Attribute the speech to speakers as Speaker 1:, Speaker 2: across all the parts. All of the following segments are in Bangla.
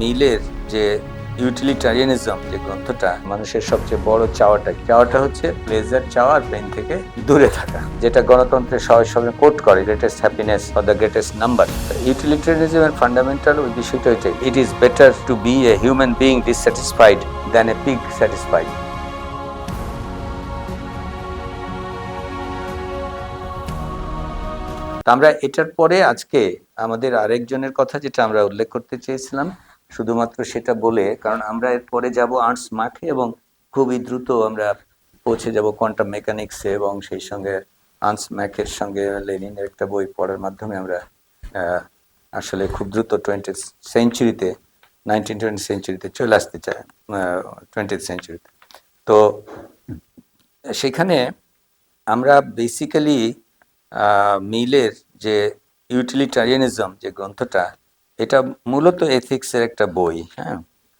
Speaker 1: মিলের যে ইউটিলিটারিয়ানিজম যে গ্রন্থটা, মানুষের সবচেয়ে বড় চাওয়াটা চাওয়াটা হচ্ছে প্লেজার চাওয়ার পেন থেকে দূরে থাকা। যেটা গণতন্ত্রের সহজ সঙ্গে কোট করে greatest happiness for the greatest number utilitarianism এর ফান্ডামেন্টাল ওই বিষয়টা ওইটাই it is better to be a human being dissatisfied than a pig satisfied আমরা এটার পরে আজকে আমাদের আরেকজনের কথা যেটা আমরা উল্লেখ করতে চেয়েছিলাম শুধুমাত্র সেটা বলে, কারণ আমরা এর পরে যাব আর্টস মাঠে এবং খুবই দ্রুত আমরা পৌঁছে যাব কোয়ান্টাম মেকানিক্সে এবং সেই সঙ্গে আর্টস ম্যাকের সঙ্গে লেনিনের একটা বই পড়ার মাধ্যমে আমরা আসলে খুব দ্রুত টোয়েন্টি সেঞ্চুরিতে নাইনটিন টোয়েন্টি সেঞ্চুরিতে চলে আসতে চাই টোয়েন্টি সেঞ্চুরিতে তো সেখানে আমরা বেসিক্যালি মিলের যে ইউটিলিটারিয়ানিজম যে গ্রন্থটা এটা মূলত এথিক্সের একটা বই হ্যাঁ?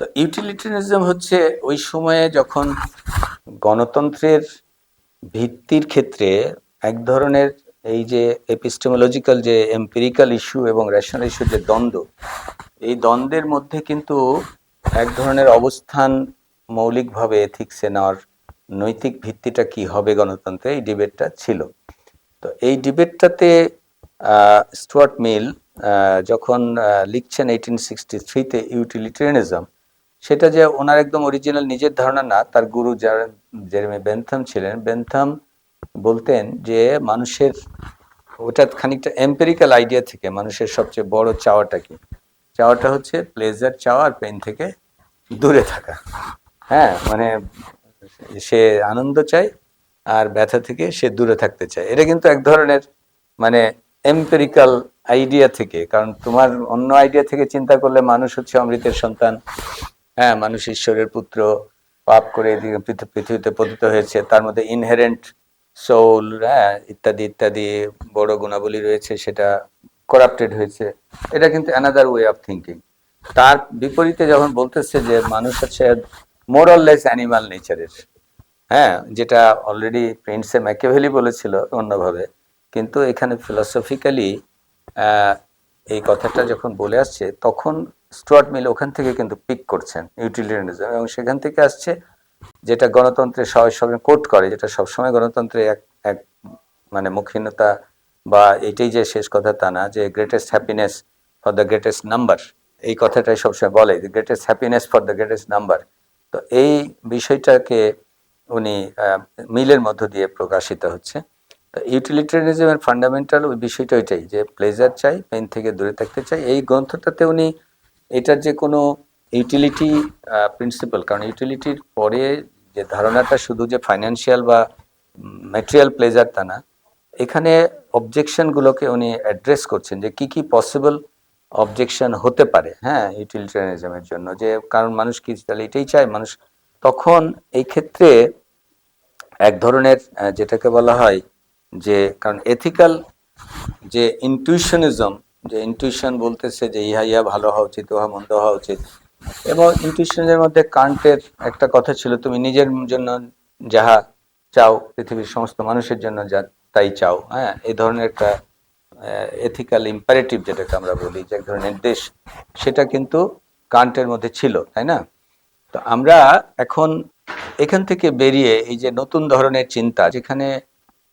Speaker 1: তো ইউটিলিটারিয়ানিজম হচ্ছে ওই সময়ে যখন গণতন্ত্রের ভিত্তির ক্ষেত্রে এক ধরনের এই যে এপিস্টেমোলজিক্যাল যে এম্পিরিক্যাল ইস্যু এবং রেশনাল ইস্যু যে দ্বন্দ্ব, এই দ্বন্দ্বের মধ্যে কিন্তু এক ধরনের অবস্থান মৌলিকভাবে এথিক্সে নেওয়ার নৈতিক ভিত্তিটা কি হবে গণতন্ত্রে এই ডিবেটটা ছিল। তো এই ডিবেটটাতে স্টুয়ার্ট মিল যখন লিখছেন এইটিন সিক্সটি থ্রিতে ইউটিলিটারিয়ানিজম সেটা যে ওনার একদম অরিজিনাল নিজের ধারণা না, তার গুরু জেরেমি বেনথাম ছিলেন বেনথাম বলতেন যে মানুষের, ওটা খানিকটা এম্পেরিক্যাল আইডিয়া থেকে মানুষের সবচেয়ে বড় চাওয়াটা কি? চাওয়াটা হচ্ছে প্লেজার চাওয়া আর পেন থেকে দূরে থাকা। হ্যাঁ মানে সে আনন্দ চায় আর ব্যথা থেকে সে দূরে থাকতে চায়। এটা কিন্তু এক ধরনের মানে এম্পেরিক্যাল আইডিয়া থেকে, কারণ তোমার অন্য আইডিয়া থেকে চিন্তা করলে মানুষ হচ্ছে অমৃতের সন্তান। হ্যাঁ মানুষ ঈশ্বরের পুত্র, পাপ করে পৃথিবীতে পতিত হয়েছে, তার মধ্যে ইনহেরেন্ট সোল হ্যাঁ ইত্যাদি ইত্যাদি বড় গুণাবলী রয়েছে, সেটা করাপ্টেড হয়েছে। এটা কিন্তু অ্যানাদার ওয়ে অফ থিঙ্কিং তার বিপরীতে যখন বলতেছে যে মানুষ হচ্ছে মোরাললেস অ্যানিমাল নেচারের হ্যাঁ যেটা অলরেডি প্রিন্সে ম্যাকিয়াভেলি বলেছিল অন্যভাবে কিন্তু এখানে ফিলসফিক্যালি এই কথাটা যখন বলে আসছে, তখন স্টুয়ার্ট মিল ওখান থেকে কিন্তু পিক করছেন ইউটিলিটারিয়ানিজম এবং সেখান থেকে আসছে যেটা গণতন্ত্রের সহজ সঙ্গে কোট করে, যেটা সবসময় গণতন্ত্রে এক এক মানে মুখহীনতা বা এটাই যে শেষ কথা তা না, যে greatest happiness for the greatest number এই কথাটাই সবসময় বলে যে greatest happiness for the greatest number তো এই বিষয়টাকে উনি মিলের মধ্য দিয়ে প্রকাশিত হচ্ছে। ইউটিলিটারিয়ানিজমের ফান্ডামেন্টাল ওই বিষয়টা ওইটাই যে প্লেজার চাই পেন থেকে দূরে থাকতে চাই। এই গ্রন্থটাতে উনি এটার যে কোনো ইউটিলিটি প্রিন্সিপাল কারণ ইউটিলিটির পরে যে ধারণাটা শুধু যে ফাইন্যান্সিয়াল বা ম্যাটেরিয়াল প্লেজার তা না, এখানে অবজেকশনগুলোকে উনি অ্যাড্রেস করছেন যে কি কি পসিবল অবজেকশন হতে পারে হ্যাঁ ইউটিলিটারিয়ানিজমের জন্য। যে কারণ মানুষ কি তাহলে এটাই চায়, মানুষ তখন এই ক্ষেত্রে এক ধরনের যেটাকে বলা হয় যে, কারণ এথিক্যাল যে ইনটিউশনিজম যে ইনটিউশন বলতেছে যে ইহা ইহা ভালো হওয়া উচিত, উহা মন্দ হওয়া উচিত। এবং ইনটিউশনের মধ্যে কান্টের একটা কথা ছিল, তুমি নিজের জন্য যাহা চাও, পৃথিবীর সমস্ত মানুষের জন্য যা তাই চাও। হ্যাঁ এই ধরনের একটা এথিক্যাল ইম্পারেটিভ যেটাকে আমরা বলি, যে এক ধরনের নির্দেশ, সেটা কিন্তু কান্টের মধ্যে ছিল, তাই না? তো আমরা এখন এখান থেকে বেরিয়ে এই যে নতুন ধরনের চিন্তা, যেখানে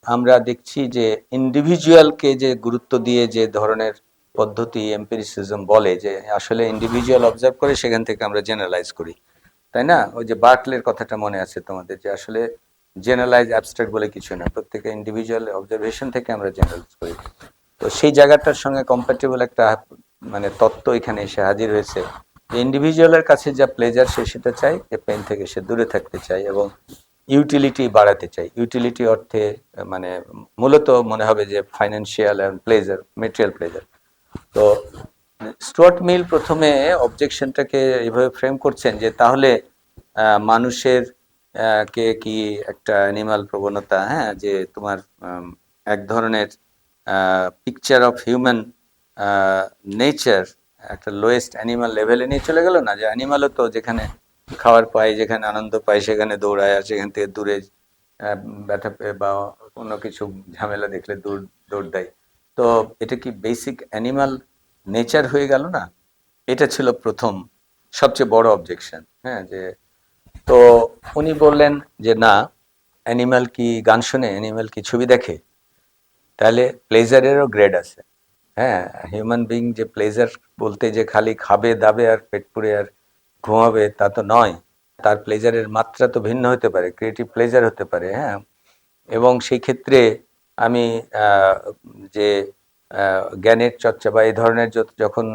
Speaker 1: আমরা দেখছি যে ইন্ডিভিজুয়ালকে যে গুরুত্ব দিয়ে যে ধরনের পদ্ধতি এম্পিরিসিজম বলে যে আসলে ইন্ডিভিজুয়াল অবজার্ভ করে সেখান থেকে আমরা জেনারেলাইজ করি, তাই না? ওই যে বার্টলের কথাটা মনে আছে তোমাদের যে আসলে জেনারেলাইজ অ্যাবস্ট্রাক্ট বলে কিছু না, প্রত্যেকে ইন্ডিভিজুয়াল অবজারভেশন থেকে আমরা জেনারেলাইজ করি। তো সেই জায়গাটার সঙ্গে কম্প্যাটেবল একটা মানে তত্ত্ব এখানে এসে হাজির হয়েছে। ইন্ডিভিজুয়ালের কাছে যা প্লেজার সে সেটা চায় যে পেন থেকে সে দূরে থাকতে চায় এবং ইউটিলিটি বাড়াতে চাই। ইউটিলিটি অর্থে মানে মূলত মনে হবে যে financial and pleasure material pleasure তো স্টুয়ার্ট মিল প্রথমে অবজেকশনটাকে এইভাবে ফ্রেম করছেন যে তাহলে মানুষের কে কি একটা অ্যানিমাল প্রবণতা হ্যাঁ যে তোমার এক ধরনের পিকচার অফ হিউম্যান নেচার একটা লোয়েস্ট অ্যানিমাল লেভেলে নিয়ে চলে গেল না? যে অ্যানিমালও তো যেখানে খাবার পায়, যেখানে আনন্দ পায়, সেখানে দৌড়ায় আর সেখান থেকে দূরে ব্যথা বা অন্য কিছু ঝামেলা দেখলে দৌড় দৌড় দেয়। তো এটা কি বেসিক অ্যানিমাল নেচার হয়ে গেল না? এটা ছিল প্রথম, সবচেয়ে বড় অবজেকশন হ্যাঁ যে তো উনি বললেন যে না অ্যানিমাল কি গান শুনে অ্যানিমাল কি ছবি দেখে? তাহলে প্লেজারেরও গ্রেড আছে। হ্যাঁ হিউম্যান বিং যে প্লেজার বলতে যে খালি খাবে, দাবে আর পেট পুড়ে আর ঘুমাবে তা তো নয়। তার প্লেজারের মাত্রা তো ভিন্ন হতে পারে ক্রিয়েটিভ প্লেজার হতে পারে হ্যাঁ। এবং সেই ক্ষেত্রে আমি যে জ্ঞানের চর্চা বা এই ধরনের যখন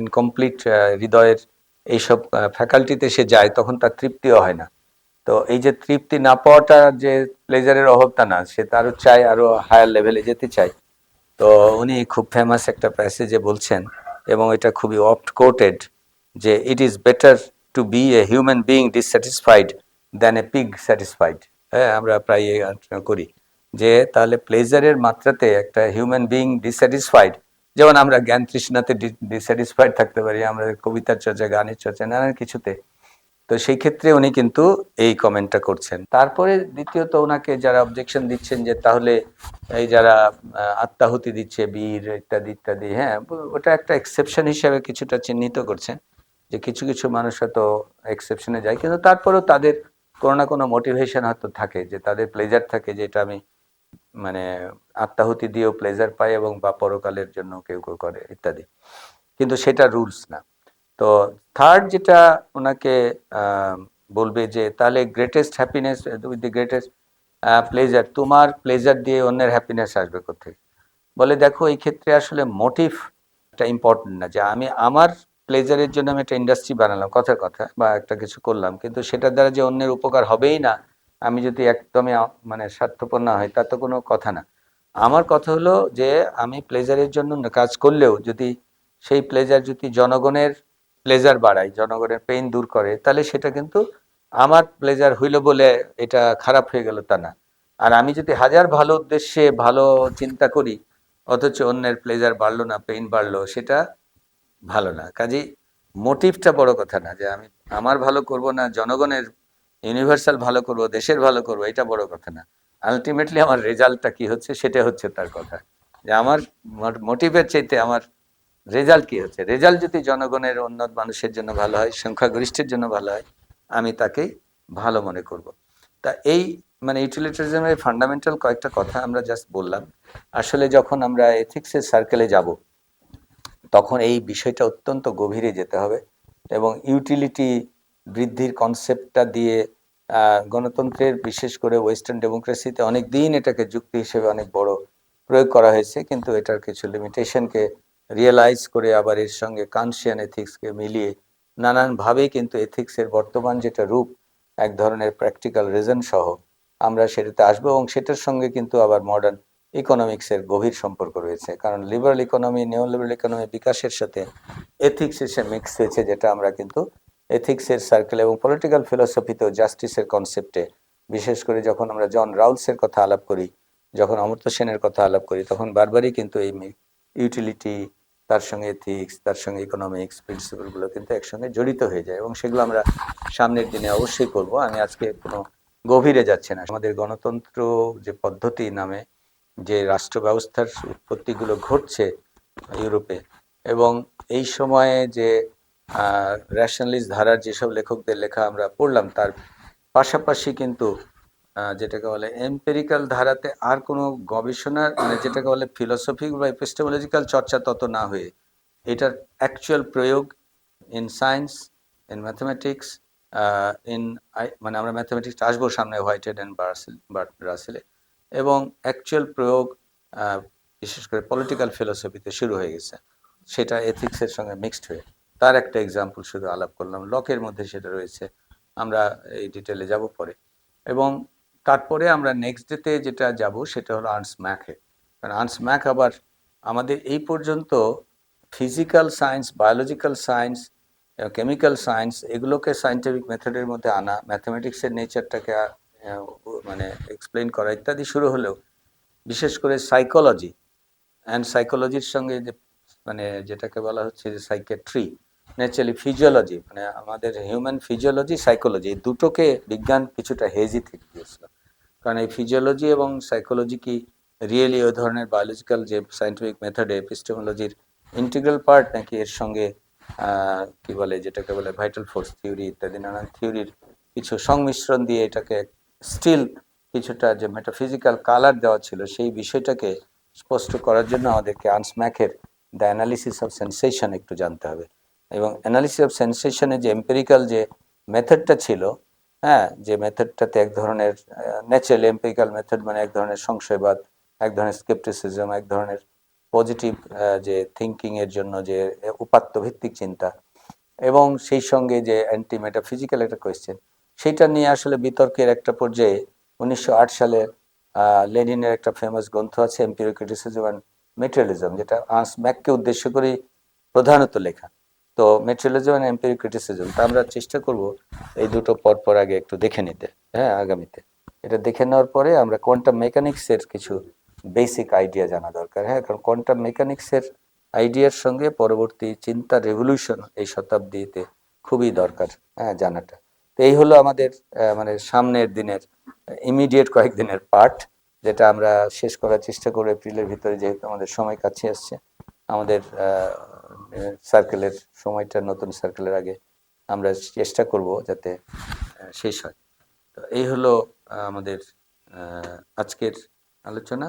Speaker 1: ইনকমপ্লিট হৃদয়ের এইসব ফ্যাকাল্টিতে সে যায়, তখন তার তৃপ্তিও হয় না। তো এই যে তৃপ্তি না পাওয়াটা যে প্লেজারের অভাব তা না, সে তারও চায়, আরও হায়ার লেভেলে যেতে চায়। তো উনি খুব ফেমাস একটা প্যাসেজে বলছেন, এবং এটা খুবই অফট কোটেড যে it is better to be a human being dissatisfied than a pig satisfied হ্যাঁ আমরা প্রায় এই আলোচনা করি যে তাহলে প্লেজারের মাত্রাতে একটা হিউম্যান বিং ডিসস্যাটিসফাইড যেমন আমরা জ্ঞান তৃষ্ণাতে ডিসস্যাটিসফাইড থাকতে পারি, আমরা কবিতার চর্চা, গানের চর্চা, নানান কিছুতে। তো সেই ক্ষেত্রে উনি কিন্তু এই কমেন্টটা করছেন। তারপরে দ্বিতীয়ত ওনাকে যারা অবজেকশন দিচ্ছেন যে তাহলে এই যারা আত্মাহুতি দিচ্ছে, বীর ইত্যাদি ইত্যাদি হ্যাঁ ওটা একটা এক্সেপশন হিসাবে কিছুটা চিহ্নিত করছেন। যে কিছু কিছু মানুষ হয়তো এক্সেপশনে যায়, কিন্তু তারপরেও তাদের কোনো না কোনো মোটিভেশন হয়তো থাকে, যে তাদের প্লেজার থাকে, যে এটা আমি মানে আত্মাহুতি দিয়েও প্লেজার পাই এবং বা পরকালের জন্য কেউ কেউ করে, ইত্যাদি। কিন্তু সেটা রুলস না। তো থার্ড যেটা ওনাকে বলবে যে তাহলে greatest happiness with the greatest pleasure তোমার প্লেজার দিয়ে অন্যের হ্যাপিনেস আসবে কোথেকে বলে দেখো, এই ক্ষেত্রে আসলে মোটিভটা ইম্পর্টেন্ট না। যে আমি আমার প্লেজারের জন্য আমি একটা ইন্ডাস্ট্রি বানালাম, কথার কথা, বা একটা কিছু করলাম। কিন্তু সেটার দ্বারা যে অন্যের উপকার হবেই না, আমি যদি একদমই মানে স্বার্থপর না হয় তা তো কোনো কথা না। আমার কথা হলো যে, আমি প্লেজারের জন্য কাজ করলেও যদি সেই প্লেজার যদি জনগণের প্লেজার বাড়ায়, জনগণের পেইন দূর করে, তাহলে সেটা কিন্তু আমার প্লেজার হইল বলে এটা খারাপ হয়ে গেল তা না। আর আমি যদি হাজার ভালো উদ্দেশ্যে ভালো চিন্তা করি, অথচ অন্যের প্লেজার বাড়লো না পেইন বাড়লো, সেটা ভালো না। কাজেই মোটিভটা বড় কথা না, যে আমি আমার ভালো করব না, জনগণের ইউনিভার্সাল ভালো করব, দেশের ভালো করব, এটা বড় কথা না। আলটিমেটলি আমার রেজাল্টটা কি হচ্ছে, সেটা হচ্ছে তার কথা। যে আমার মোটিভের চাইতে আমার রেজাল্ট কি হচ্ছে? রেজাল্ট যদি জনগণের, উন্নত মানুষের জন্য ভালো হয়, সংখ্যাগরিষ্ঠের জন্য ভালো হয়, আমি তাকেই ভালো মনে করব। তা এই মানে ইউটিলিটারিজমের ফান্ডামেন্টাল কয়েকটা কথা আমরা জাস্ট বললাম। আসলে যখন আমরা এথিক্সের সার্কেলে যাব তখন এই বিষয়টা অত্যন্ত গভীরে যেতে হবে এবং ইউটিলিটি বৃদ্ধির কনসেপ্টটা দিয়ে গণতন্ত্রের বিশেষ করে ওয়েস্টার্ন ডেমোক্রেসিতে অনেক দিন এটাকে যুক্তি হিসেবে অনেক বড় প্রয়োগ করা হয়েছে, কিন্তু এটার কিছু লিমিটেশনকে রিয়েলাইজ করে আবার এর সঙ্গে কানসিয়ান এথিক্সকে মিলিয়ে নানানভাবে কিন্তু এথিক্সের বর্তমান যেটা রূপ, এক ধরনের প্র্যাকটিক্যাল রিজন সহ আমরা সেটাতে আসব এবং সেটার সঙ্গে কিন্তু আবার মডার্ন ইকোনমিক্সের গভীর সম্পর্ক রয়েছে। কারণ liberal economy new liberal economy বিকাশের সাথে এথিক্স এসে মিক্স হয়েছে যেটা আমরা কিন্তু এথিক্সের সার্কেল এবং পলিটিক্যাল ফিলোসফিতেও জাস্টিসের কনসেপ্টে বিশেষ করে যখন আমরা জন রাউলসের কথা আলাপ করি, যখন অমর্ত্য সেনের কথা আলাপ করি, তখন বারবারই কিন্তু এই ইউটিলিটি তার সঙ্গে এথিক্স তার সঙ্গে ইকোনমিক্স প্রিন্সিপালগুলো কিন্তু একসঙ্গে জড়িত হয়ে যায় এবং সেগুলো আমরা সামনের দিনে অবশ্যই করব। আমি আজকে কোনো গভীরে যাচ্ছি না। আমাদের গণতন্ত্র যে পদ্ধতি নামে যে রাষ্ট্র ব্যবস্থার উৎপত্তিগুলো ঘটছে ইউরোপে এবং এই সময়ে যে রেশনালিস্ট ধারার যেসব লেখকদের লেখা আমরা পড়লাম, তার পাশাপাশি কিন্তু যেটাকে বলে এম্পেরিক্যাল ধারাতে আর কোনো গবেষণার মানে যেটাকে বলে ফিলোসফি বা এপিস্টেমোলজিক্যাল চর্চা তত না হয়ে, এটার অ্যাকচুয়াল প্রয়োগ in science in mathematics in মানে আমরা ম্যাথমেটিক্স আসব সামনে হোয়াইটেড অ্যান্ড বার্সেল রাসেলে এবং অ্যাকচুয়াল প্রয়োগ বিশেষ করে পলিটিক্যাল ফিলোসফিতে শুরু হয়ে গেছে। সেটা এথিক্সের সঙ্গে মিক্সড হয়ে। তার একটা এক্সাম্পল শুধু আলাপ করলাম। লকের মধ্যে সেটা রয়েছে। আমরা এই ডিটেলে যাব পরে। এবং তারপরে আমরা নেক্সট ডেতে যেটা যাব, সেটা হলো আর্নস ম্যাকে কারণ আর্নস ম্যাক আবার আমাদের এই পর্যন্ত physical science biological science chemical science এগুলোকে সায়েন্টিফিক মেথডের মধ্যে আনা ম্যাথমেটিক্সের নেচারটাকে মানে এক্সপ্লেন করা ইত্যাদি শুরু হলেও, বিশেষ করে সাইকোলজি অ্যান্ড সাইকোলজির সঙ্গে যে মানে যেটাকে বলা হচ্ছে যে সাইকেট্রি ন্যাচারালি ফিজিওলজি মানে আমাদের হিউম্যান ফিজিওলজি সাইকোলজি এই দুটোকে বিজ্ঞান কিছুটা হেজি থেকে দিয়েছিল। কারণ এই ফিজিওলজি এবং সাইকোলজি কি রিয়েলি ওই ধরনের বায়োলজিক্যাল যে সায়েন্টিফিক মেথডে এপিস্টেমোলজির ইন্টিগ্রাল পার্ট নাকি এর সঙ্গে কি বলে যেটাকে বলে ভাইটাল ফোর্স থিওরি ইত্যাদি, নানান থিওরির কিছু সংমিশ্রণ দিয়ে এটাকে স্টিল কিছুটা যে মেটাফিজিক্যাল কালার দেওয়া ছিল, সেই বিষয়টাকে স্পষ্ট করার জন্য আমাদেরকে আনসম্যাকের দ্য অ্যানালিসিস অফ সেন্সেশন একটু জানতে হবে। এবং অ্যানালিসিস অফ সেন্সেশনে যে এম্পেরিক্যাল যে মেথডটা ছিল হ্যাঁ যে মেথডটাতে এক ধরনের ন্যাচারাল এম্পেরিক্যাল মেথড মানে এক ধরনের সংশয়বাদ, এক ধরনের স্কেপটিসিজম এক ধরনের পজিটিভ যে থিঙ্কিংয়ের জন্য যে উপাত্ত ভিত্তিক চিন্তা এবং সেই সঙ্গে যে অ্যান্টি মেটাফিজিক্যাল একটা কোয়েশ্চেন সেটা নিয়ে আসলে বিতর্কের একটা পর্যায়ে উনিশশো আট সালে লেনিনের একটা ফেমাস গ্রন্থ আছে এম্পিরিক ক্রিটিসিজম অ্যান্ড মেটেরিয়ালিজম যেটা আর্নস ম্যাককে উদ্দেশ্য করে প্রধানত লেখা। তো মেটেরিয়ালিজম অ্যান্ড এম্পিরিক ক্রিটিসিজম তা আমরা চেষ্টা করব এই দুটো পর পর আগে একটু দেখে নিতে হ্যাঁ আগামীতে। এটা দেখে নেওয়ার পরে আমরা কোয়ান্টাম মেকানিক্সের কিছু বেসিক আইডিয়া জানা দরকার হ্যাঁ কারণ কোয়ান্টাম মেকানিক্সের আইডিয়ার সঙ্গে পরবর্তী চিন্তা রেভলিউশন এই শতাব্দীতে খুবই দরকার হ্যাঁ জানাটা। তো এই হলো আমাদের মানে সামনের দিনের ইমিডিয়েট কয়েকদিনের পার্ট যেটা আমরা শেষ করার চেষ্টা করব এপ্রিলের ভিতরে, যেহেতু আমাদের সময় কাছে আসছে। আমাদের সার্কেলের সময়টা, নতুন সার্কেলের আগে আমরা চেষ্টা করব যাতে শেষ হয়। তো এই হলো আমাদের আজকের আলোচনা।